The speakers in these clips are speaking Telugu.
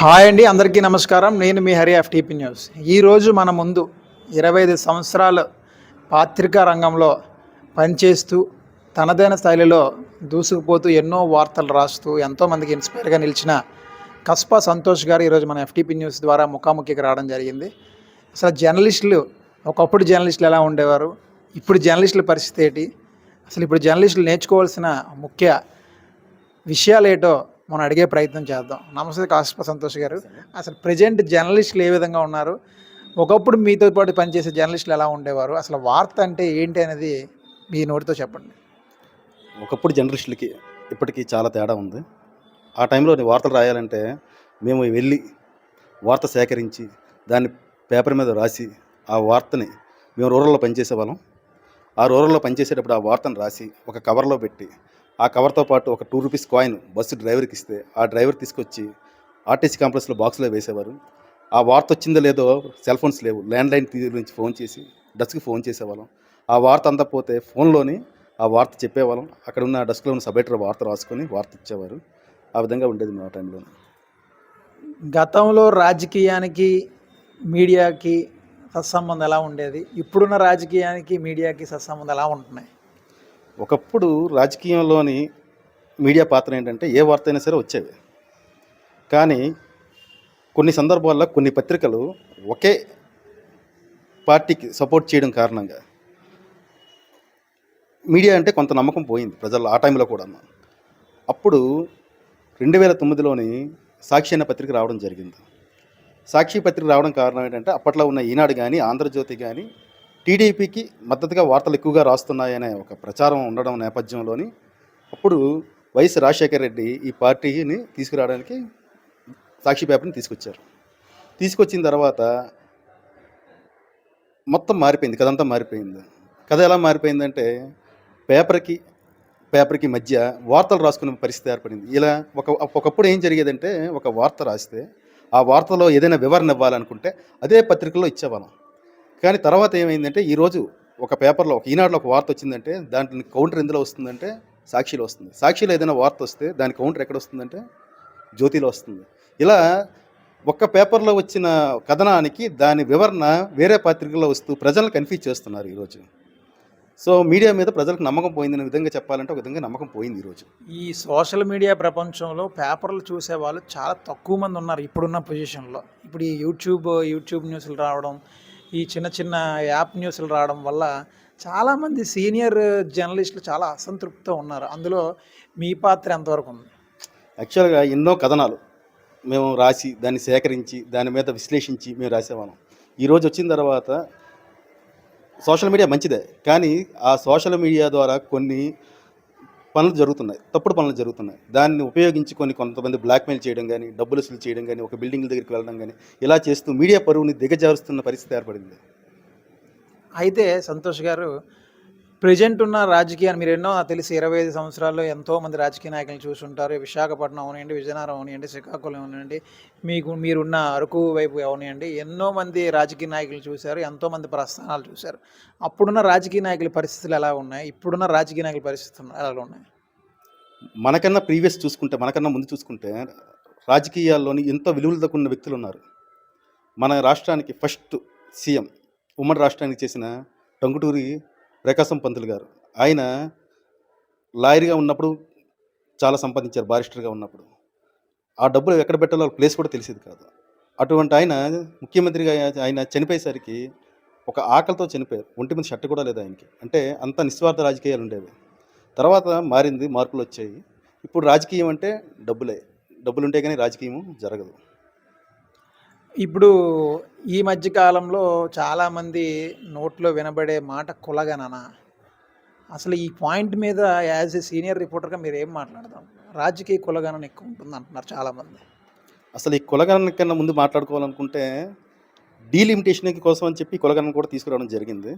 హాయ్ అండి అందరికీ నమస్కారం. నేను మీ హరి ఆఫ్ న్యూస్. ఈరోజు మన ముందు ఇరవై ఐదు సంవత్సరాలు పాత్రికా రంగంలో పనిచేస్తూ తనదైన శైలిలో దూసుకుపోతూ ఎన్నో వార్తలు రాస్తూ ఎంతోమందికి ఇన్స్పైర్గా నిలిచిన కస్పా సంతోష్ గారు ఈరోజు మన ఎఫ్టీపీ న్యూస్ ద్వారా ముఖాముఖికి రావడం జరిగింది. అసలు జర్నలిస్టులు ఒకప్పుడు జర్నలిస్టులు ఎలా ఉండేవారు? ఇప్పుడు జర్నలిస్టుల పరిస్థితి ఏంటి? అసలు ఇప్పుడు జర్నలిస్టులు నేర్చుకోవాల్సిన ముఖ్య విషయాలు ఏంటో మనం అడిగే ప్రయత్నం చేద్దాం. నమస్తే కాస్ప సంతోష్ గారు. అసలు ప్రజెంట్ జర్నలిస్టులు ఏ విధంగా ఉన్నారు? ఒకప్పుడు మీతో పాటు పనిచేసే జర్నలిస్టులు ఎలా ఉండేవారు? అసలు వార్త అంటే ఏంటి అనేది మీ నోటితో చెప్పండి. ఒకప్పుడు జర్నలిస్టులకి ఇప్పటికీ చాలా తేడా ఉంది. ఆ టైంలో వార్తలు రాయాలంటే మేము వెళ్ళి వార్త సేకరించి దాన్ని పేపర్ మీద రాసి ఆ వార్తని మేము రూరల్లో పనిచేసేవాళ్ళం. ఆ రూరల్లో పనిచేసేటప్పుడు ఆ వార్తను రాసి ఒక కవర్లో పెట్టి ఆ కవర్తో పాటు ఒక టూ రూపీస్ కాయిన్ బస్సు డ్రైవర్కి ఇస్తే ఆ డ్రైవర్ తీసుకొచ్చి ఆర్టీసీ కాంప్లెక్స్లో బాక్స్లో వేసేవారు. ఆ వార్త వచ్చిందో లేదో సెల్ ఫోన్స్ లేవు. ల్యాండ్ లైన్ నుంచి ఫోన్ చేసి డస్క్కి ఫోన్ చేసేవాళ్ళం. ఆ వార్త అంతా పోతే ఫోన్లోని ఆ వార్త చెప్పేవాళ్ళం. అక్కడ ఉన్న డస్క్లో ఉన్న సబైటర్ వార్త రాసుకొని వార్త ఇచ్చేవారు. ఆ విధంగా ఉండేది మా టైంలో. గతంలో రాజకీయానికి మీడియాకి సత్సంబంధం ఎలా ఉండేది? ఇప్పుడున్న రాజకీయానికి మీడియాకి సత్సంబంధం ఎలా ఉంటున్నాయి? ఒకప్పుడు రాజకీయంలోని మీడియా పాత్ర ఏంటంటే ఏ వార్త అయినా సరే వచ్చేవి. కానీ కొన్ని సందర్భాల్లో కొన్ని పత్రికలు ఒకే పార్టీకి సపోర్ట్ చేయడం కారణంగా మీడియా అంటే కొంత నమ్మకం పోయింది ప్రజల్లో ఆ టైంలో కూడా అప్పుడు రెండు వేల తొమ్మిదిలోని సాక్షి అనే పత్రిక రావడం జరిగింది. సాక్షి పత్రిక రావడం కారణం ఏంటంటే అప్పట్లో ఉన్న ఈనాడు కానీ ఆంధ్రజ్యోతి కానీ టీడీపీకి మద్దతుగా వార్తలు ఎక్కువగా రాస్తున్నాయనే ఒక ప్రచారం ఉండడం నేపథ్యంలోని అప్పుడు వైఎస్ రాజశేఖర రెడ్డి ఈ పార్టీని తీసుకురావడానికి సాక్షి పేపర్ని తీసుకొచ్చారు. తీసుకొచ్చిన తర్వాత మొత్తం మారిపోయింది కథ అంతా మారిపోయింది. కథ ఎలా మారిపోయిందంటే పేపర్కి పేపర్కి మధ్య వార్తలు రాసుకునే పరిస్థితి ఏర్పడింది. ఇలా ఒక ఒకప్పుడు ఏం జరిగేదంటే ఒక వార్త రాస్తే ఆ వార్తలో ఏదైనా వివరణ ఇవ్వాలనుకుంటే అదే పత్రికలో ఇచ్చేవాళ్ళం. కానీ తర్వాత ఏమైందంటే ఈరోజు ఒక పేపర్లో ఒక ఈనాడులో ఒక వార్త వచ్చిందంటే దాంట్లో కౌంటర్ ఎందులో వస్తుందంటే సాక్షిలో వస్తుంది. సాక్షిలో ఏదైనా వార్త వస్తే దాని కౌంటర్ ఎక్కడ వస్తుందంటే జ్యోతిలో వస్తుంది. ఇలా ఒక్క పేపర్లో వచ్చిన కథనానికి దాని వివరణ వేరే పత్రికల్లో వస్తూ ప్రజలను కన్ఫ్యూజ్ చేస్తున్నారు ఈరోజు సో మీడియా మీద ప్రజలకు నమ్మకం పోయిందనే విధంగా చెప్పాలంటే ఒక విధంగా నమ్మకం పోయింది ఈరోజు ఈ సోషల్ మీడియా ప్రపంచంలో పేపర్లు చూసే వాళ్ళు చాలా తక్కువ మంది ఉన్నారు ఇప్పుడున్న పొజిషన్లో. ఇప్పుడు ఈ యూట్యూబ్ యూట్యూబ్ న్యూస్లు రావడం ఈ చిన్న చిన్న యాప్ న్యూస్లు రావడం వల్ల చాలామంది సీనియర్ జర్నలిస్టులు చాలా అసంతృప్తితో ఉన్నారు. అందులో మీ పాత్ర ఎంతవరకు ఉంది? యాక్చువల్గా ఎన్నో కథనాలు మేము రాసి దాన్ని సేకరించి దాని మీద విశ్లేషించి మేము రాసేవాళ్ళం. ఈరోజు వచ్చిన తర్వాత సోషల్ మీడియా మంచిదే. కానీ ఆ సోషల్ మీడియా ద్వారా కొన్ని పనులు జరుగుతున్నాయి. తప్పుడు పనులు జరుగుతున్నాయి. దాన్ని ఉపయోగించి కొన్ని కొంతమంది బ్లాక్మెయిల్ చేయడం కానీ డబ్బులు వసూలు చేయడం కానీ ఒక బిల్డింగ్ల దగ్గరికి వెళ్ళడం కానీ ఇలా చేస్తూ మీడియా పరువుని దిగజారుస్తున్న పరిస్థితి ఏర్పడింది. అయితే సంతోష్ గారు ప్రజెంట్ ఉన్న రాజకీయాన్ని మీరు ఎన్నో తెలిసి ఇరవై ఐదు సంవత్సరాల్లో ఎంతో మంది రాజకీయ నాయకులను చూసుంటారు. విశాఖపట్నం అవనివ్వండి విజయనగరం అవనివ్వండి శ్రీకాకుళం అవనివ్వండి మీకు మీరున్న అరకు వైపు అవనివ్వండి ఎన్నో మంది రాజకీయ నాయకులు చూశారు ఎంతో మంది ప్రస్థానాలు చూశారు. అప్పుడున్న రాజకీయ నాయకుల పరిస్థితులు ఎలా ఉన్నాయి? ఇప్పుడున్న రాజకీయ నాయకుల పరిస్థితులు ఎలా ఉన్నాయి? మనకన్నా ప్రీవియస్ చూసుకుంటే మనకన్నా ముందు చూసుకుంటే రాజకీయాల్లోని ఎంతో విలువలు తక్కువ వ్యక్తులు ఉన్నారు. మన రాష్ట్రానికి ఫస్ట్ సీఎం ఉమ్మడి రాష్ట్రానికి చేసిన టంగుటూరి రేఖాసం పంతులు గారు. ఆయన లాయర్గా ఉన్నప్పుడు చాలా సంపాదించారు బారిస్టర్గా ఉన్నప్పుడు. ఆ డబ్బులు ఎక్కడ పెట్టాలో ప్లేస్ కూడా తెలిసేది కాదు. అటువంటి ఆయన ముఖ్యమంత్రిగా ఆయన చనిపోయేసరికి ఒక ఆకలితో చనిపోయారు. ఒంటి మీద షర్ట్ కూడా లేదు ఆయనకి. అంటే అంత నిస్వార్థ రాజకీయాలు ఉండేవి. తర్వాత మారింది మార్పులు వచ్చాయి. ఇప్పుడు రాజకీయం అంటే డబ్బులే. డబ్బులుంటే కానీ రాజకీయం జరగదు. ఇప్పుడు ఈ మధ్య కాలంలో చాలామంది నోట్లో వినబడే మాట కులగణన అసలు ఈ పాయింట్ మీద యాజ్ ఏ సీనియర్ రిపోర్టర్గా మీరు ఏం మాట్లాడదాం? రాజకీయ కులగణన ఎక్కువ ఉంటుంది అంటున్నారు చాలామంది. అసలు ఈ కులగణన కన్నా ముందు మాట్లాడుకోవాలనుకుంటే డీలిమిటేషన్ కోసం అని చెప్పి కులగణన కూడా తీసుకురావడం జరిగింది.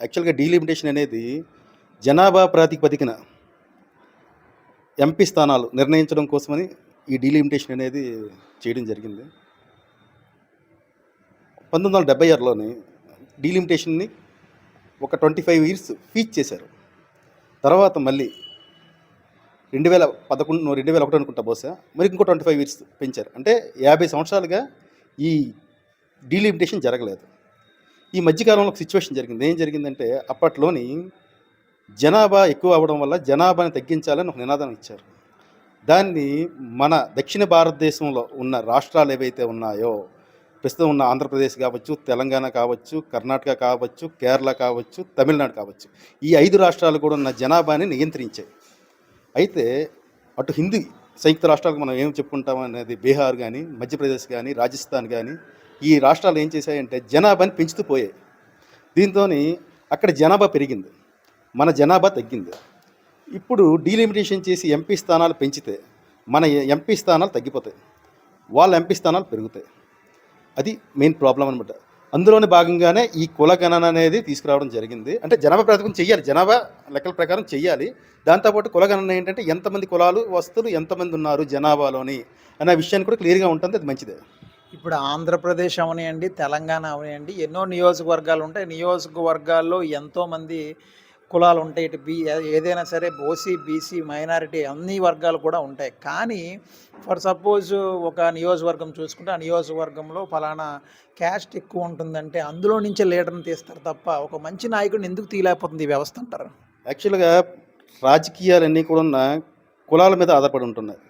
యాక్చువల్గా డీలిమిటేషన్ అనేది జనాభా ప్రాతిపదికన ఎంపీ స్థానాలు నిర్ణయించడం కోసమని ఈ డీలిమిటేషన్ అనేది చేయడం జరిగింది. పంతొమ్మిది వందల డెబ్బై ఆరులోని డీలిమిటేషన్ని ఒక ట్వంటీ ఫైవ్ ఇయర్స్ ఫీచ్ చేశారు. తర్వాత మళ్ళీ రెండు వేల పదకొండు రెండు వేల ఒకటి అనుకుంటా బహుశా మరి ఇంకో ట్వంటీ ఫైవ్ ఇయర్స్ పెంచారు. అంటే యాభై సంవత్సరాలుగా ఈ డీలిమిటేషన్ జరగలేదు. ఈ మధ్యకాలంలో ఒక సిచ్యువేషన్ జరిగింది. ఏం జరిగిందంటే అప్పట్లోని జనాభా ఎక్కువ అవ్వడం వల్ల జనాభాని తగ్గించాలని ఒక నినాదం ఇచ్చారు. దాన్ని మన దక్షిణ భారతదేశంలో ఉన్న రాష్ట్రాలు ఏవైతే ఉన్నాయో ప్రస్తుతం ఉన్న ఆంధ్రప్రదేశ్ కావచ్చు తెలంగాణ కావచ్చు కర్ణాటక కావచ్చు కేరళ కావచ్చు తమిళనాడు కావచ్చు. ఈ ఐదు రాష్ట్రాలు కూడా ఉన్న జనాభాని నియంత్రించాయి. అయితే అటు హిందీ సంయుక్త రాష్ట్రాలకు మనం ఏం చెప్పుకుంటాం అనేది బీహార్ కానీ మధ్యప్రదేశ్ కానీ రాజస్థాన్ కానీ ఈ రాష్ట్రాలు ఏం చేశాయంటే జనాభాని పెంచుతూ పోయాయి. దీంతో అక్కడ జనాభా పెరిగింది. మన జనాభా తగ్గింది. ఇప్పుడు డీలిమిటేషన్ చేసి ఎంపీ స్థానాలు పెంచితే మన ఎంపీ స్థానాలు తగ్గిపోతాయి. వాళ్ళ ఎంపీ స్థానాలు పెరుగుతాయి. అది మెయిన్ ప్రాబ్లం అనమాట అందులోని భాగంగానే ఈ కుల గణన అనేది తీసుకురావడం జరిగింది. అంటే జనాభా ప్రాతిపదికన చెయ్యాలి. జనాభా లెక్కల ప్రకారం చెయ్యాలి. దాంతోపాటు కుల గణన ఏంటంటే ఎంతమంది కులాలు వస్తువులు ఎంతమంది ఉన్నారు జనాభాలోని అనే విషయాన్ని కూడా క్లియర్గా ఉంటుంది. అది మంచిదే. ఇప్పుడు ఆంధ్రప్రదేశ్ అవనియండి తెలంగాణ అవనియండి ఎన్నో నియోజకవర్గాలు ఉంటాయి. నియోజకవర్గాల్లో ఎంతోమంది కులాలు ఉంటాయి ఇటు బీ ఏదైనా సరే ఓసీ బీసీ మైనారిటీ అన్ని వర్గాలు కూడా ఉంటాయి. కానీ ఫర్ సపోజ్ ఒక నియోజకవర్గం చూసుకుంటే ఆ నియోజకవర్గంలో ఫలానా క్యాస్ట్ ఎక్కువ ఉంటుందంటే అందులో నుంచే లీడర్ని తీస్తారు తప్ప ఒక మంచి నాయకుడిని ఎందుకు తీయలేకపోతుంది ఈ వ్యవస్థ అంటారు? యాక్చువల్గా రాజకీయాలన్నీ కూడా ఉన్న కులాల మీద ఆధారపడి ఉంటున్నాయి.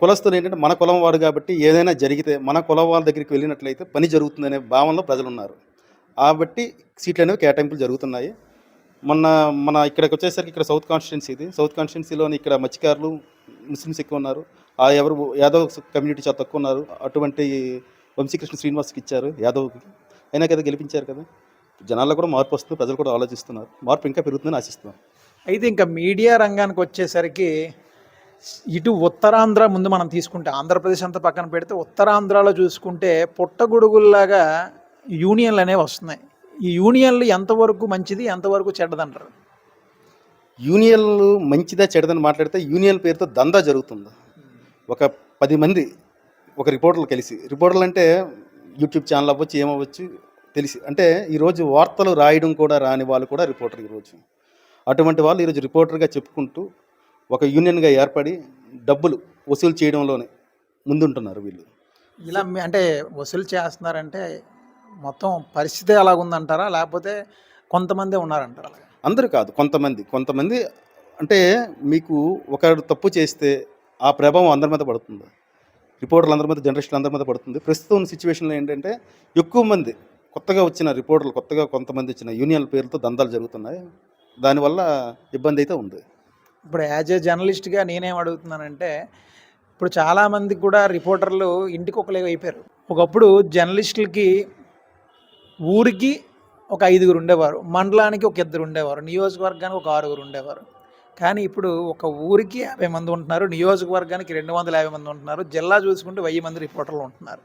కులస్తులు ఏంటంటే మన కులం వాడు కాబట్టి ఏదైనా జరిగితే మన కులం వాళ్ళ దగ్గరికి వెళ్ళినట్లయితే పని జరుగుతుందనే భావనలో ప్రజలు ఉన్నారు కాబట్టి సీట్లు అనేవి కేటాయింపులు జరుగుతున్నాయి. మొన్న మన ఇక్కడికి వచ్చేసరికి ఇక్కడ సౌత్ కాన్స్టిట్యున్సీ ఇది. సౌత్ కాన్స్టిట్యున్సీలోని ఇక్కడ మత్స్యకారులు ముస్లిమ్స్ ఎక్కువ ఉన్నారు. ఆ ఎవరు యాదవ్ కమ్యూనిటీ చాలా తక్కువ ఉన్నారు. అటువంటి వంశీకృష్ణ శ్రీనివాస్కి ఇచ్చారు యాదవ్కి. అయినా కదా గెలిపించారు కదా. జనాల్లో కూడా మార్పు వస్తుంది ప్రజలు కూడా ఆలోచిస్తున్నారు. మార్పు ఇంకా పెరుగుతుందని ఆశిస్తున్నాం. అయితే ఇంకా మీడియా రంగానికి వచ్చేసరికి ఇటు ఉత్తరాంధ్ర ముందు మనం తీసుకుంటే ఆంధ్రప్రదేశ్ అంతా పక్కన పెడితే ఉత్తరాంధ్రలో చూసుకుంటే పుట్టగొడుగుల్లాగా యూనియన్లు అనేవి వస్తున్నాయి. ఈ యూనియన్లు ఎంతవరకు మంచిది ఎంతవరకు చెడ్డదంటారు? యూనియన్లు మంచిదా చెడదని మాట్లాడితే యూనియన్ పేరుతో దందా జరుగుతుంది. ఒక పది మంది ఒక రిపోర్టర్లు కలిసి. రిపోర్టర్లు అంటే యూట్యూబ్ ఛానల్ అవ్వచ్చు ఏమవ్వచ్చు తెలిసి. అంటే ఈరోజు వార్తలు రాయడం కూడా రాని వాళ్ళు కూడా రిపోర్టర్ ఈరోజు అటువంటి వాళ్ళు ఈరోజు రిపోర్టర్గా చెప్పుకుంటూ ఒక యూనియన్గా ఏర్పడి డబ్బులు వసూలు చేయడంలోనే ముందుంటున్నారు వీళ్ళు. ఇలా అంటే వసూలు చేస్తున్నారంటే మొత్తం పరిస్థితి ఎలాగుందంటారా? లేకపోతే కొంతమందే ఉన్నారంటారా అందరూ కాదు కొంతమంది కొంతమంది అంటే మీకు ఒకరు తప్పు చేస్తే ఆ ప్రభావం అందరి మీద పడుతుంది. రిపోర్టర్లు అందరి మీద జర్నలిస్టులు అందరి మీద పడుతుంది. ప్రస్తుతం ఉన్న సిచ్యువేషన్లో ఏంటంటే ఎక్కువ మంది కొత్తగా వచ్చిన రిపోర్టర్లు కొత్తగా కొంతమంది వచ్చిన యూనియన్ల పేరుతో దందాలు జరుగుతున్నాయి. దానివల్ల ఇబ్బంది అయితే ఉంది. ఇప్పుడు యాజ్ ఏ జర్నలిస్ట్గా నేనేం అడుగుతున్నానంటే ఇప్పుడు చాలామంది కూడా రిపోర్టర్లు ఇంటికి ఒకలే అయిపోయారు. ఒకప్పుడు జర్నలిస్టులకి ఊరికి ఒక ఐదుగురు ఉండేవారు మండలానికి ఒక ఇద్దరు ఉండేవారు నియోజకవర్గానికి ఒక ఆరుగురు ఉండేవారు. కానీ ఇప్పుడు ఒక ఊరికి యాభై మంది ఉంటున్నారు నియోజకవర్గానికి రెండు వందల యాభై మంది ఉంటున్నారు జిల్లా చూసుకుంటే వెయ్యి మంది రిపోర్టర్లు ఉంటున్నారు.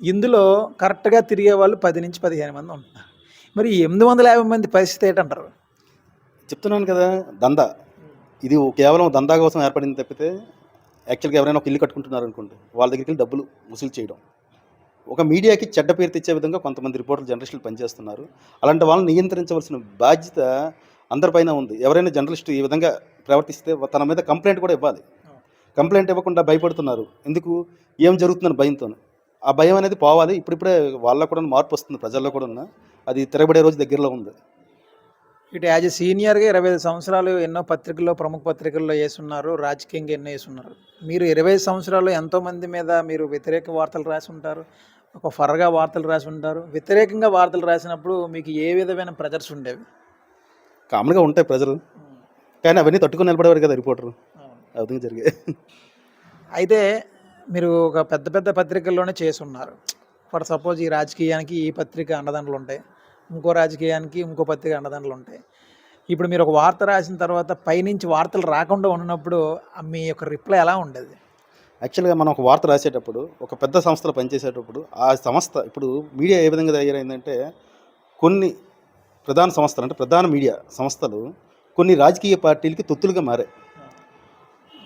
ఇందులో కరెక్ట్గా తిరిగే వాళ్ళు పది నుంచి పదిహేను మంది ఉంటున్నారు. మరి ఎనిమిది వందల యాభై మంది పరిస్థితి ఏంటంటారు చెప్తున్నాను కదా దందా. ఇది కేవలం దందా కోసం ఏర్పడింది తప్పితే యాక్చువల్గా ఎవరైనా ఒక ఇల్లు కట్టుకుంటున్నారు అనుకోండి వాళ్ళ దగ్గరికి డబ్బులు వసూలు చేయడం. ఒక మీడియాకి చెడ్డ పేరు తెచ్చే విధంగా కొంతమంది రిపోర్టర్లు జర్నలిస్టులు పనిచేస్తున్నారు. అలాంటి వాళ్ళని నియంత్రించవలసిన బాధ్యత అందరిపైన ఉంది. ఎవరైనా జర్నలిస్ట్ ఈ విధంగా ప్రవర్తిస్తే తన మీద కంప్లైంట్ కూడా ఇవ్వాలి. కంప్లైంట్ ఇవ్వకుండా భయపడుతున్నారు. ఎందుకు? ఏం జరుగుతుందని భయంతో ఆ భయం అనేది పోవాలి. ఇప్పుడిప్పుడే వాళ్ళ కూడా మార్పు వస్తుంది. ప్రజల్లో కూడా ఉన్న అది తిరగబడే రోజు దగ్గరలో ఉంది. ఇటు యాజ్ ఎ సీనియర్గా ఇరవై ఐదు సంవత్సరాలు ఎన్నో పత్రికల్లో ప్రముఖ పత్రికల్లో వేసున్నారు రాజకీయంగా ఎన్నో వేసున్నారు మీరు ఇరవై ఐదు సంవత్సరాలు ఎంతోమంది మీద మీరు వ్యతిరేక వార్తలు రాసి ఉంటారు? ఒక ఫర్గా వార్తలు రాసి ఉంటారు. వ్యతిరేకంగా వార్తలు రాసినప్పుడు మీకు ఏ విధమైన ప్రెజర్స్ ఉండేవి? కామన్గా ఉంటాయి ప్రజలు కానీ అవన్నీ తట్టుకొని నిలబడేవారు కదా రిపోర్టరు ఆ విధంగా జరిగాయి. అయితే మీరు ఒక పెద్ద పెద్ద పత్రికల్లోనే చేసి ఉన్నారు ఫర్ సపోజ్ ఈ రాజకీయానికి ఈ పత్రిక అండదండలు ఉంటాయి. ఇంకో రాజకీయానికి ఇంకో పత్రిక అండదండలు ఉంటాయి. ఇప్పుడు మీరు ఒక వార్త రాసిన తర్వాత పైనుంచి వార్తలు రాకుండా ఉన్నప్పుడు మీ యొక్క రిప్లై ఎలా ఉండేది? యాక్చువల్గా మనం ఒక వార్త రాసేటప్పుడు ఒక పెద్ద సంస్థలో పనిచేసేటప్పుడు ఆ సంస్థ ఇప్పుడు మీడియా ఏ విధంగా తయారైందంటే కొన్ని ప్రధాన సంస్థలు అంటే ప్రధాన మీడియా సంస్థలు కొన్ని రాజకీయ పార్టీలకి తొత్తులుగా మారాయి.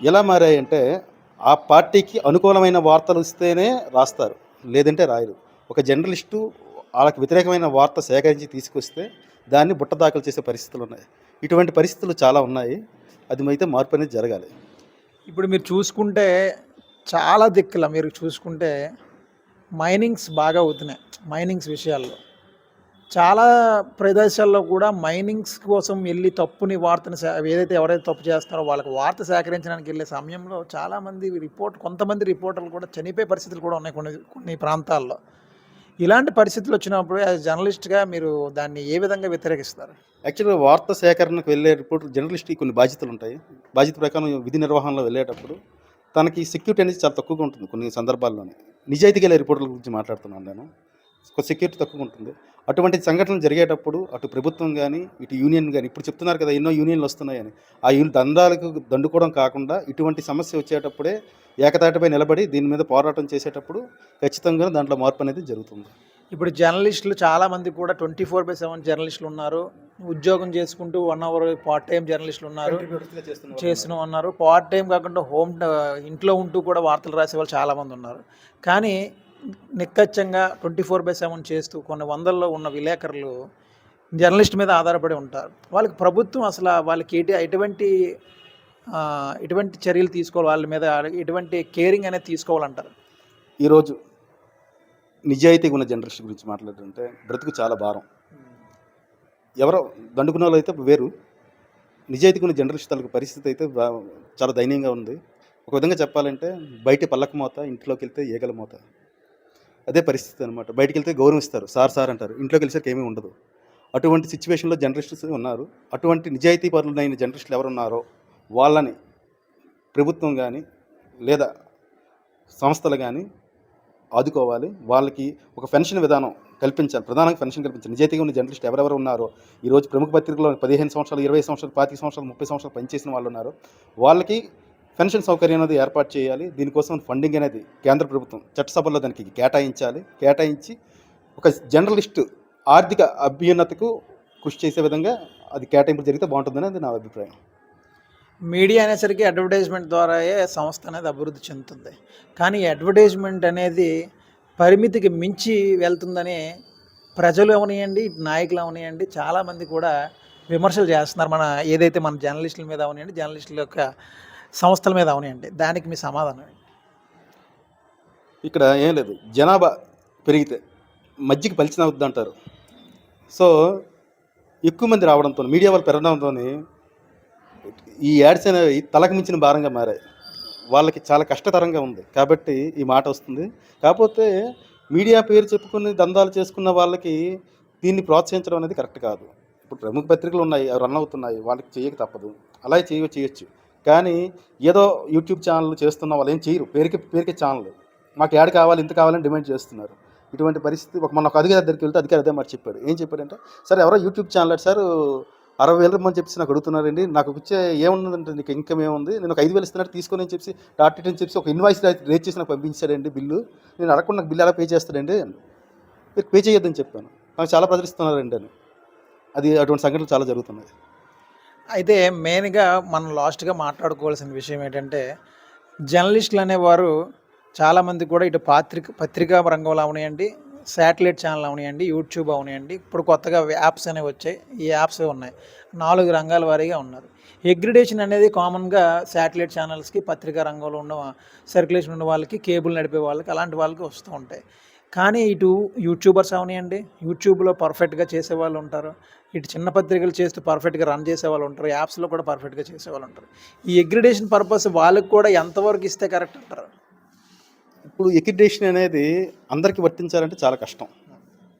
ఎలా మారాయి అంటే ఆ పార్టీకి అనుకూలమైన వార్తలు ఇస్తేనే రాస్తారు లేదంటే రాయరు. ఒక జర్నలిస్టు వాళ్ళకి వ్యతిరేకమైన వార్త సేకరించి తీసుకొస్తే దాన్ని బుట్ట దాఖలు చేసే పరిస్థితులు ఉన్నాయి. ఇటువంటి పరిస్థితులు చాలా ఉన్నాయి. అది అయితే మార్పు అనేది జరగాలి. ఇప్పుడు మీరు చూసుకుంటే చాలా దిక్కుల మీరు చూసుకుంటే మైనింగ్స్ బాగా అవుతున్నాయి మైనింగ్స్ విషయాల్లో. చాలా ప్రదేశాల్లో కూడా మైనింగ్స్ కోసం వెళ్ళి తప్పుని వార్తను ఏదైతే ఎవరైతే తప్పు చేస్తారో వాళ్ళకి వార్త సేకరించడానికి వెళ్ళే సమయంలో చాలామంది రిపోర్ట్ కొంతమంది రిపోర్టర్లు కూడా చనిపోయే పరిస్థితులు కూడా ఉన్నాయి కొన్ని కొన్ని ప్రాంతాల్లో. ఇలాంటి పరిస్థితులు వచ్చినప్పుడు యాజ్ జర్నలిస్ట్గా మీరు దాన్ని ఏ విధంగా వ్యతిరేకిస్తారు? యాక్చువల్గా వార్త సేకరణకు వెళ్ళే రిపోర్ట్ జర్నలిస్ట్కి కొన్ని బాధ్యతలు ఉంటాయి. బాధ్యత ప్రకారం విధి నిర్వహణలో వెళ్ళేటప్పుడు తనకి సెక్యూరిటీ అనేది చాలా తక్కువగా ఉంటుంది కొన్ని సందర్భాల్లోనే. నిజాయితీ గల రిపోర్టుల గురించి మాట్లాడుతున్నాను నేను. సెక్యూరిటీ తక్కువగా ఉంటుంది. అటువంటి సంఘటనలు జరిగేటప్పుడు అటు ప్రభుత్వం కానీ ఇటు యూనియన్ కానీ ఇప్పుడు చెప్తున్నారు కదా ఎన్నో యూనియన్లు వస్తున్నాయని ఆ యూనియన్ దందాలకు దండుకోవడం కాకుండా ఇటువంటి సమస్య వచ్చేటప్పుడే ఏకతాటిపై నిలబడి దీని మీద పోరాటం చేసేటప్పుడు ఖచ్చితంగా దాంట్లో మార్పు అనేది జరుగుతుంది. ఇప్పుడు జర్నలిస్టులు చాలామంది కూడా ట్వంటీ ఫోర్ బై సెవెన్ జర్నలిస్టులు ఉన్నారు. ఉద్యోగం చేసుకుంటూ వన్ అవర్ పార్ట్ టైం జర్నలిస్టులు ఉన్నారు. చేసిన ఉన్నారు. పార్ట్ టైం కాకుండా హోమ్ ఇంట్లో ఉంటూ కూడా వార్తలు రాసే వాళ్ళు చాలామంది ఉన్నారు. కానీ నిక్కచ్చంగా ట్వంటీ ఫోర్ బై సెవెన్ చేస్తూ కొన్ని వందల్లో ఉన్న విలేకరులు జర్నలిస్ట్ మీద ఆధారపడి ఉంటారు. వాళ్ళకి ప్రభుత్వం అసలు వాళ్ళకి ఎటు ఎటువంటి ఎటువంటి చర్యలు తీసుకోవాలి? వాళ్ళ మీద ఎటువంటి కేరింగ్ అనేది తీసుకోవాలంటారు? ఈరోజు నిజాయితీగా ఉన్న జనరేషన్ గురించి మాట్లాడుతుంటే బ్రతుకు చాలా భారం. ఎవరో దండుకున్న వాళ్ళు అయితే వేరు. నిజాయితీగా ఉన్న జర్నలిస్ట్ తాలూకు పరిస్థితి అయితే చాలా దయనీయంగా ఉంది. ఒక విధంగా చెప్పాలంటే బయట పల్లక మోత ఇంట్లోకి వెళ్తే ఈగల మోత. అదే పరిస్థితి అనమాట బయటికి వెళ్తే గౌరవిస్తారు సార్ సార్ అంటారు. ఇంట్లోకి వెళ్ళేసరికి ఏమీ ఉండదు. అటువంటి సిచ్యువేషన్లో జర్నలిస్ట్స్ ఉన్నారు. అటువంటి నిజాయితీ పరులైన జర్నలిస్టులు ఎవరు ఉన్నారో వాళ్ళని ప్రభుత్వం కానీ లేదా సంస్థలు కానీ ఆదుకోవాలి. వాళ్ళకి ఒక పెన్షన్ విధానం కల్పించాలి. ప్రధానంగా పెన్షన్ కల్పించాలి. నిజాయితీగా ఉన్న జర్నలిస్ట్ ఎవరెవరు ఉన్నారో ఈరోజు ప్రముఖ పత్రికలో పదిహేను సంవత్సరాలు ఇరవై సంవత్సరాలు పాతిక సంవత్సరాలు ముప్పై సంవత్సరాలు పనిచేసిన వాళ్ళు ఉన్నారు. వాళ్ళకి పెన్షన్ సౌకర్యం అనేది ఏర్పాటు చేయాలి. దీనికోసం ఫండింగ్ అనేది కేంద్ర ప్రభుత్వం చట్టసభలో దానికి కేటాయించాలి. కేటాయించి ఒక జర్నలిస్టు ఆర్థిక అభ్యున్నతకు కృషి చేసే విధంగా అది కేటాయింపు జరిగితే బాగుంటుందని అది నా అభిప్రాయం. మీడియా అనేసరికి అడ్వర్టైజ్మెంట్ ద్వారా సంస్థ అనేది అభివృద్ధి చెందుతుంది. కానీ అడ్వర్టైజ్మెంట్ అనేది పరిమితికి మించి వెళ్తుందని ప్రజలు అవనియండి ఇటు నాయకులు అవనియండి చాలామంది కూడా విమర్శలు చేస్తున్నారు. మన ఏదైతే మన జర్నలిస్టుల మీద అవనియండి జర్నలిస్టుల యొక్క సంస్థల మీద అవనియండి. దానికి మీ సమాధానం ఇక్కడ ఏం లేదు. జనాభా పెరిగితే మజ్జిగ పలిచిన అవుద్ది అంటారు సో ఎక్కువ మంది రావడంతో మీడియా వాళ్ళు పెరగడంతో ఈ యాడ్స్ అనేవి తలకు మించిన భారంగా మారాయి. వాళ్ళకి చాలా కష్టతరంగా ఉంది. కాబట్టి ఈ మాట వస్తుంది. కాకపోతే మీడియా పేరు చెప్పుకుని దందాలు చేసుకున్న వాళ్ళకి దీన్ని ప్రోత్సహించడం అనేది కరెక్ట్ కాదు. ఇప్పుడు ప్రముఖ పత్రికలు ఉన్నాయి అవి రన్ అవుతున్నాయి వాళ్ళకి చేయక తప్పదు. అలా చేయ చేయొచ్చు. కానీ ఏదో యూట్యూబ్ ఛానల్ చేస్తున్న వాళ్ళు ఏం చేయరు. పేరుకి పేరుకి ఛానల్. మాకు యాడ్ కావాలి ఇంత కావాలని డిమాండ్ చేస్తున్నారు. ఇటువంటి పరిస్థితి ఒక మన ఒక అధికారి దగ్గరికి వెళ్తే అధికారి అదే మాట చెప్పాడు. ఏం చెప్పాడంటే సార్ ఎవరో యూట్యూబ్ ఛానల్ సార్ అరవై వేల మంది చెప్పేసి నాకు అడుగుతున్నారండి. నాకు వచ్చే ఏముందంటే నీకు ఇన్కమ్ ఏముంది? నేను ఒక ఐదు వేలు ఇస్తున్నట్టు తీసుకొని అని చెప్పి డాట్ అని చెప్పి ఒక ఇన్వాయిస్ రేట్ చేసి నాకు పంపించాడండి బిల్లు. నేను అడగకుండా నాకు బిల్లు ఎలా పే చేస్తాడండి? మీరు పే చేయొద్దని చెప్పాను. నాకు చాలా ప్రదర్శిస్తున్నారండి అని. అది అటువంటి సంఘటనలు చాలా జరుగుతున్నాయి. అయితే మెయిన్గా మనం లాస్ట్గా మాట్లాడుకోవాల్సిన విషయం ఏంటంటే జర్నలిస్టులు అనేవారు చాలామంది కూడా ఇటు పాత్రిక పత్రికా రంగంలో అవనియండి శాటిలైట్ ఛానల్ అవనియండి యూట్యూబ్ అవనియండి ఇప్పుడు కొత్తగా యాప్స్ అనేవి వచ్చాయి. ఈ యాప్స్ ఉన్నాయి. నాలుగు రంగాల వారీగా ఉన్నారు. ఎగ్రిడేషన్ అనేది కామన్గా శాటిలైట్ ఛానల్స్కి పత్రికా రంగంలో ఉన్న సర్క్యులేషన్ ఉన్న వాళ్ళకి కేబుల్ నడిపే వాళ్ళకి అలాంటి వాళ్ళకి వస్తూ ఉంటాయి. కానీ ఇటు యూట్యూబర్స్ అవనియండి యూట్యూబ్లో పర్ఫెక్ట్గా చేసే వాళ్ళు ఉంటారు. ఇటు చిన్న పత్రికలు చేస్తూ పర్ఫెక్ట్గా రన్ చేసే వాళ్ళు ఉంటారు. యాప్స్లో కూడా పర్ఫెక్ట్గా చేసే వాళ్ళు ఉంటారు. ఈ ఎగ్రిడేషన్ పర్పస్ వాళ్ళకి కూడా ఎంతవరకు ఇస్తే కరెక్ట్ అంటారు? ఇప్పుడు ఎక్రిడేషన్ అనేది అందరికీ వర్తించాలంటే చాలా కష్టం.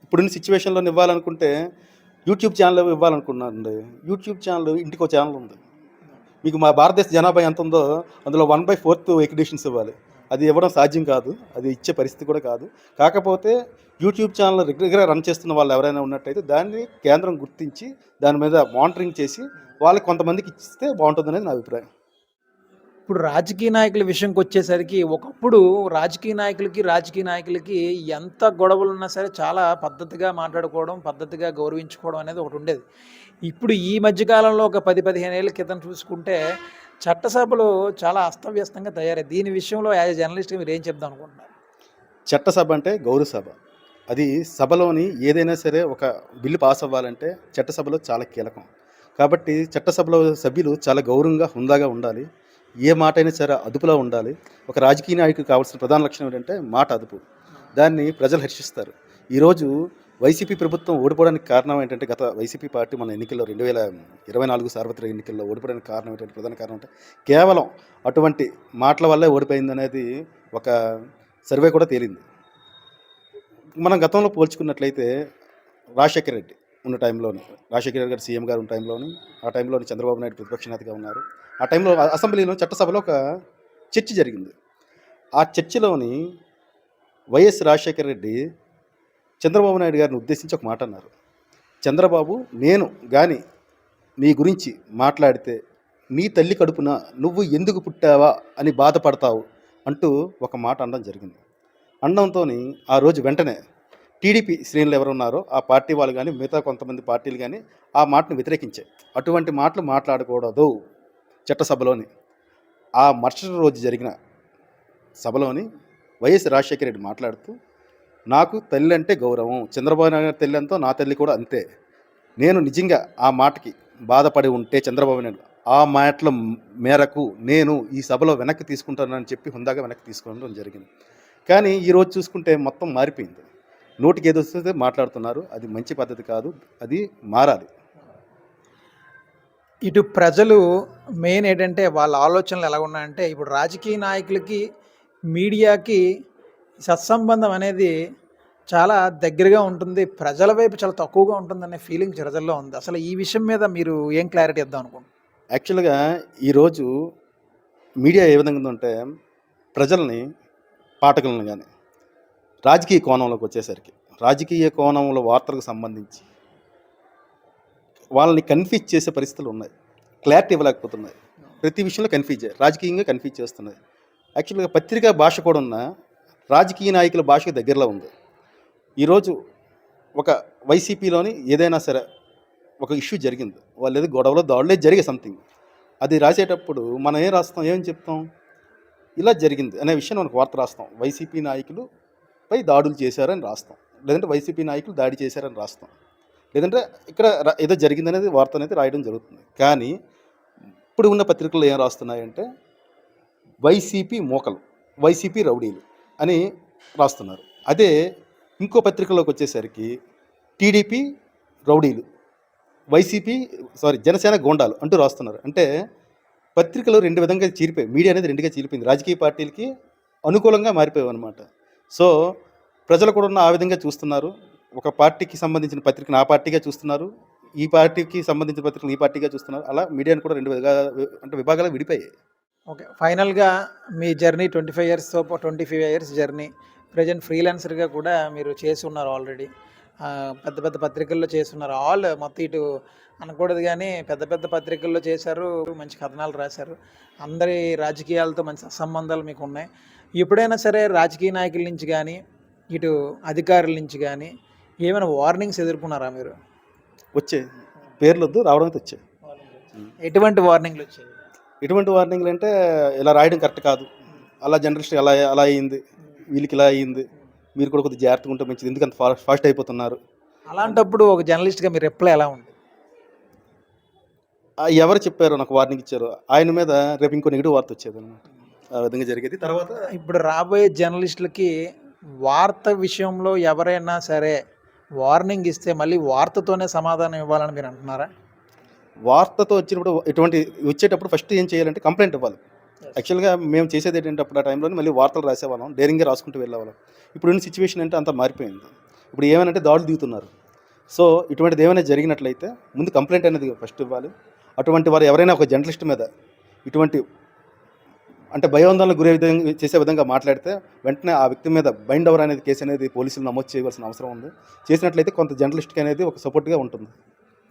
ఇప్పుడున్న సిచ్యువేషన్లో ఇవ్వాలనుకుంటే యూట్యూబ్ ఛానల్ ఇవ్వాలనుకున్నానండి యూట్యూబ్ ఛానల్ ఇంటికి ఒక ఛానల్ ఉంది. మీకు మా భారతదేశ జనాభా ఎంత ఉందో అందులో వన్ బై ఫోర్త్ ఎక్రిడేషన్స్ ఇవ్వాలి. అది ఇవ్వడం సాధ్యం కాదు. అది ఇచ్చే పరిస్థితి కూడా కాదు. కాకపోతే యూట్యూబ్ ఛానల్ రెగ్యులర్గా రన్ చేస్తున్న వాళ్ళు ఎవరైనా ఉన్నట్టయితే దాన్ని కేంద్రం గుర్తించి దాని మీద మానిటరింగ్ చేసి వాళ్ళకి కొంతమందికి ఇస్తే బాగుంటుందనేది నా అభిప్రాయం. ఇప్పుడు రాజకీయ నాయకుల విషయంకి వచ్చేసరికి ఒకప్పుడు రాజకీయ నాయకులకి రాజకీయ నాయకులకి ఎంత గొడవలు ఉన్నా సరే చాలా పద్ధతిగా మాట్లాడుకోవడం పద్ధతిగా గౌరవించుకోవడం అనేది ఒకటి ఉండేది. ఇప్పుడు ఈ మధ్యకాలంలో ఒక పది పదిహేను ఏళ్ళ క్రితం చూసుకుంటే చట్టసభలు చాలా అస్తవ్యస్తంగా తయారయ్యాయి దీని విషయంలో యాజ్ జర్నలిస్ట్గా మీరు ఏం చెప్దాం అనుకుంటున్నారు? చట్టసభ అంటే గౌరవ సభ అది సభలోని ఏదైనా సరే ఒక బిల్లు పాస్ అవ్వాలంటే చట్టసభలో చాలా కీలకం. కాబట్టి చట్టసభలో సభ్యులు చాలా గౌరవంగా హుందాగా ఉండాలి. ఏ మాట అయినా సరే అదుపులో ఉండాలి. ఒక రాజకీయ నాయకుడికి కావాల్సిన ప్రధాన లక్షణం ఏంటంటే మాట అదుపు. దాన్ని ప్రజలు హర్షిస్తారు. ఈరోజు వైసీపీ ప్రభుత్వం ఓడిపోవడానికి కారణం ఏంటంటే గత వైసీపీ పార్టీ మన ఎన్నికల్లో రెండు వేల ఇరవై నాలుగు సార్వత్రిక ఎన్నికల్లో ఓడిపోవడానికి కారణం ఏంటంటే ప్రధాన కారణం అంటే కేవలం అటువంటి మాటల వల్లే ఓడిపోయింది అనేది ఒక సర్వే కూడా తేలింది. మనం గతంలో పోల్చుకున్నట్లయితే రాజశేఖర రెడ్డి ఉన్న టైంలోని రాజశేఖర గారు సీఎం గారు ఉన్న టైంలోని ఆ టైంలోని చంద్రబాబు నాయుడు ప్రతిపక్ష నేతగా ఉన్నారు. ఆ టైంలో అసెంబ్లీలో చట్టసభలో ఒక చర్చ జరిగింది. ఆ చర్చలోని వైఎస్ రాజశేఖర రెడ్డి చంద్రబాబు నాయుడు గారిని ఉద్దేశించి ఒక మాట అన్నారు. చంద్రబాబు నేను కానీ నీ గురించి మాట్లాడితే నీ తల్లి కడుపున నువ్వు ఎందుకు పుట్టావా అని బాధపడతావు అంటూ ఒక మాట అనడం జరిగింది. అనడంతో ఆ రోజు వెంటనే టీడీపీ శ్రేణులు ఎవరు ఉన్నారో ఆ పార్టీ వాళ్ళు కానీ మిగతా కొంతమంది పార్టీలు కానీ ఆ మాటను వ్యతిరేకించాయి అటువంటి మాటలు మాట్లాడకూడదు చట్టసభలోని. ఆ మరుసటి రోజు జరిగిన సభలోని వైఎస్ రాజశేఖర రెడ్డి మాట్లాడుతూ నాకు తల్లి అంటే గౌరవం. చంద్రబాబు నాయుడు గారి తల్లి ఎంతో నా తల్లి కూడా అంతే. నేను నిజంగా ఆ మాటకి బాధపడి ఉంటే చంద్రబాబు నాయుడు ఆ మాటల మేరకు నేను ఈ సభలో వెనక్కి తీసుకుంటానని చెప్పి హుందాగా వెనక్కి తీసుకోవడం జరిగింది. కానీ ఈరోజు చూసుకుంటే మొత్తం మారిపోయింది. నోటికి ఏదో వస్తే మాట్లాడుతున్నారు. అది మంచి పద్ధతి కాదు. అది మారాలి. ఇటు ప్రజలు మెయిన్ ఏంటంటే వాళ్ళ ఆలోచనలు ఎలా ఉన్నాయంటే ఇప్పుడు రాజకీయ నాయకులకి మీడియాకి సత్సంబంధం అనేది చాలా దగ్గరగా ఉంటుంది. ప్రజల వైపు చాలా తక్కువగా ఉంటుందనే ఫీలింగ్ ప్రజల్లో ఉంది. అసలు ఈ విషయం మీద మీరు ఏం క్లారిటీ ఇద్దాం అనుకుంటున్నారు? యాక్చువల్గా ఈరోజు మీడియా ఏ విధంగా ఉందంటే ప్రజల్ని పాఠకులను కానీ రాజకీయ కోణంలోకి వచ్చేసరికి రాజకీయ కోణంలో వార్తలకు సంబంధించి వాళ్ళని కన్ఫ్యూజ్ చేసే పరిస్థితులు ఉన్నాయి. క్లారిటీ ఇవ్వలేకపోతున్నాయి. ప్రతి విషయంలో కన్ఫ్యూజ్ రాజకీయంగా కన్ఫ్యూజ్ చేస్తున్నాయి. యాక్చువల్గా పత్రికా భాష కూడా ఉన్న రాజకీయ నాయకుల భాషకు దగ్గరలో ఉంది. ఈరోజు ఒక వైసీపీలోని ఏదైనా సరే ఒక ఇష్యూ జరిగింది. వాళ్ళు ఏదో గొడవలో దాడులే జరిగే సంథింగ్. అది రాసేటప్పుడు మనం ఏం రాస్తాం? ఏం చెప్తాం? ఇలా జరిగింది అనే విషయం మనకు వార్త రాస్తాం. వైసీపీ నాయకులు పై దాడులు చేశారని రాస్తాం. లేదంటే వైసీపీ నాయకులు దాడి చేశారని రాస్తాం. లేదంటే ఇక్కడ ఏదో జరిగిందనేది వార్త అనేది రాయడం జరుగుతుంది. కానీ ఇప్పుడు ఉన్న పత్రికలు ఏం రాస్తున్నాయంటే వైసీపీ మోకలు వైసీపీ రౌడీలు అని రాస్తున్నారు. అదే ఇంకో పత్రికలోకి వచ్చేసరికి టీడీపీ రౌడీలు వైసీపీ సారీ జనసేన గోండాలు అంటూ రాస్తున్నారు. అంటే పత్రికలు రెండు విధంగా చీరిపోయి మీడియా అనేది రెండుగా చీలిపోయింది రాజకీయ పార్టీలకి అనుకూలంగా మారిపోయావు అనమాట సో ప్రజలు కూడా ఉన్న ఆ విధంగా చూస్తున్నారు. ఒక పార్టీకి సంబంధించిన పత్రికను ఆ పార్టీగా చూస్తున్నారు. ఈ పార్టీకి సంబంధించిన పత్రికలు ఈ పార్టీగా చూస్తున్నారు. అలా మీడియాను కూడా రెండు విధంగా అంటే విభాగాలు విడిపోయాయి. ఓకే. ఫైనల్గా మీ journey twenty five ఇయర్స్తో twenty five years journey present ఫ్రీలాన్సర్గా కూడా మీరు చేసి ఉన్నారు ఆల్రెడీ పెద్ద పెద్ద పత్రికల్లో చేస్తున్నారు. ఆల్ మొత్తం ఇటు అనకూడదు కానీ పెద్ద పెద్ద పత్రికల్లో చేశారు. మంచి కథనాలు రాశారు. అందరి రాజకీయాలతో మంచి అసంబంధాలు మీకు ఉన్నాయి. ఎప్పుడైనా సరే రాజకీయ నాయకుల నుంచి కానీ ఇటు అధికారుల నుంచి కానీ ఏమైనా వార్నింగ్స్ ఎదుర్కొన్నారా మీరు? వచ్చాయి. పేర్లు వద్దు రావడం అయితే వచ్చాయి. ఎటువంటి వార్నింగ్లు వచ్చాయి? ఎటువంటి వార్నింగ్లు అంటే ఇలా రాయడం కరెక్ట్ కాదు. అలా జర్నలిస్ట్ అలా అలా అయ్యింది వీళ్ళకి ఇలా అయ్యింది మీరు కూడా కొద్దిగా జాగ్రత్తగా ఉంటే మంచిది ఎందుకంత ఫాస్ట్ ఫాస్ట్ అయిపోతున్నారు. అలాంటప్పుడు ఒక జర్నలిస్ట్గా మీ రిప్లై ఎలా ఉంటుంది ఆ ఎవరు చెప్పారో నాకు వార్నింగ్ ఇచ్చారు? ఆయన మీద రేపు ఇంకో నెగిటివ్ వార్త వచ్చేది అనమాట ఆ విధంగా జరిగేది. తర్వాత ఇప్పుడు రాబోయే జర్నలిస్టులకి వార్త విషయంలో ఎవరైనా సరే వార్నింగ్ ఇస్తే మళ్ళీ వార్తతోనే సమాధానం ఇవ్వాలని మీరు అంటున్నారా? వార్తతో వచ్చినప్పుడు ఎటువంటి వచ్చేటప్పుడు ఫస్ట్ ఏం చేయాలంటే కంప్లైంట్ ఇవ్వాలి. యాక్చువల్గా మేము చేసేది ఏంటంటే అప్పుడు ఆ టైంలో మళ్ళీ వార్తలు రాసేవాళ్ళం డైరింగ్గా రాసుకుంటూ వెళ్ళేవాళ్ళం. ఇప్పుడు ఉన్న సిచ్యువేషన్ అంటే అంతా మారిపోయింది. ఇప్పుడు ఏమనంటే దాడులు దిగుతున్నారు. సో ఇటువంటిది ఏమైనా జరిగినట్లయితే ముందు కంప్లైంట్ అనేది ఫస్ట్ ఇవ్వాలి. అటువంటి వారు ఎవరైనా ఒక జర్నలిస్ట్ మీద ఇటువంటి అంటే భయోందనలకు గురే విధంగా చేసే విధంగా మాట్లాడితే వెంటనే ఆ వ్యక్తి మీద బైండ్ ఓవర్ అనేది కేసు అనేది పోలీసులు నమోదు చేయవలసిన అవసరం ఉంది. చేసినట్లయితే కొంత జర్నలిస్ట్కి అనేది ఒక సపోర్ట్గా ఉంటుంది.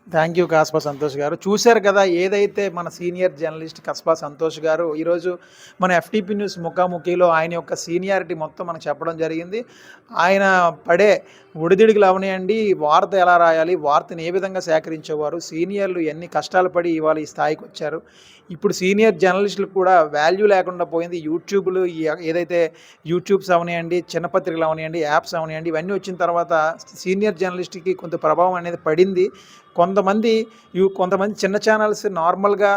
థ్యాంక్ యూ కాస్పా సంతోష్ గారు. చూశారు కదా ఏదైతే మన సీనియర్ జర్నలిస్ట్ కస్పా సంతోష్ గారు ఈరోజు మన ఎఫ్టీపీ న్యూస్ ముఖాముఖిలో ఆయన యొక్క సీనియారిటీ మొత్తం మనకు చెప్పడం జరిగింది. ఆయన పడే ఒడిదిడుగులు అవనియండి వార్త ఎలా రాయాలి వార్తను ఏ విధంగా సేకరించేవారు సీనియర్లు ఎన్ని కష్టాలు పడి ఇవాళ ఈ స్థాయికి వచ్చారు ఇప్పుడు సీనియర్ జర్నలిస్టులకు కూడా వాల్యూ లేకుండా పోయింది. యూట్యూబ్లు ఏదైతే యూట్యూబ్స్ అవనియండి చిన్న పత్రికలు అవనియండి యాప్స్ అవనియండి ఇవన్నీ వచ్చిన తర్వాత సీనియర్ జర్నలిస్ట్కి కొంత ప్రభావం అనేది పడింది. కొంతమంది కొంతమంది చిన్న ఛానల్స్ నార్మల్గా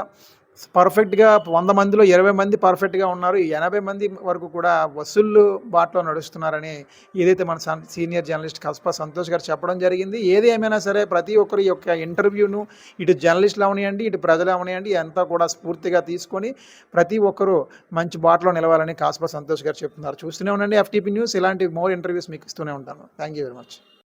పర్ఫెక్ట్గా వంద మందిలో ఇరవై మంది పర్ఫెక్ట్గా ఉన్నారు. ఎనభై మంది వరకు కూడా వసూళ్ళు బాటలో నడుస్తున్నారని ఏదైతే మన సన్- సీనియర్ జర్నలిస్ట్ కస్ప సంతోష్ గారు చెప్పడం జరిగింది. ఏది ఏమైనా సరే ప్రతి ఒక్కరి యొక్క ఇంటర్వ్యూను ఇటు జర్నలిస్టులు అవనియండి ఇటు ప్రజలు అవనియండి అంతా కూడా స్ఫూర్తిగా తీసుకొని ప్రతి ఒక్కరూ మంచి బాటలో నిలవాలని కాస్ప సంతోష్ గారు చెప్తున్నారు. చూస్తూనే ఉండండి ఎఫ్టీపీ న్యూస్. ఇలాంటి మోర్ ఇంటర్వ్యూస్ మీకు ఇస్తూనే ఉంటాను. Thank you very much.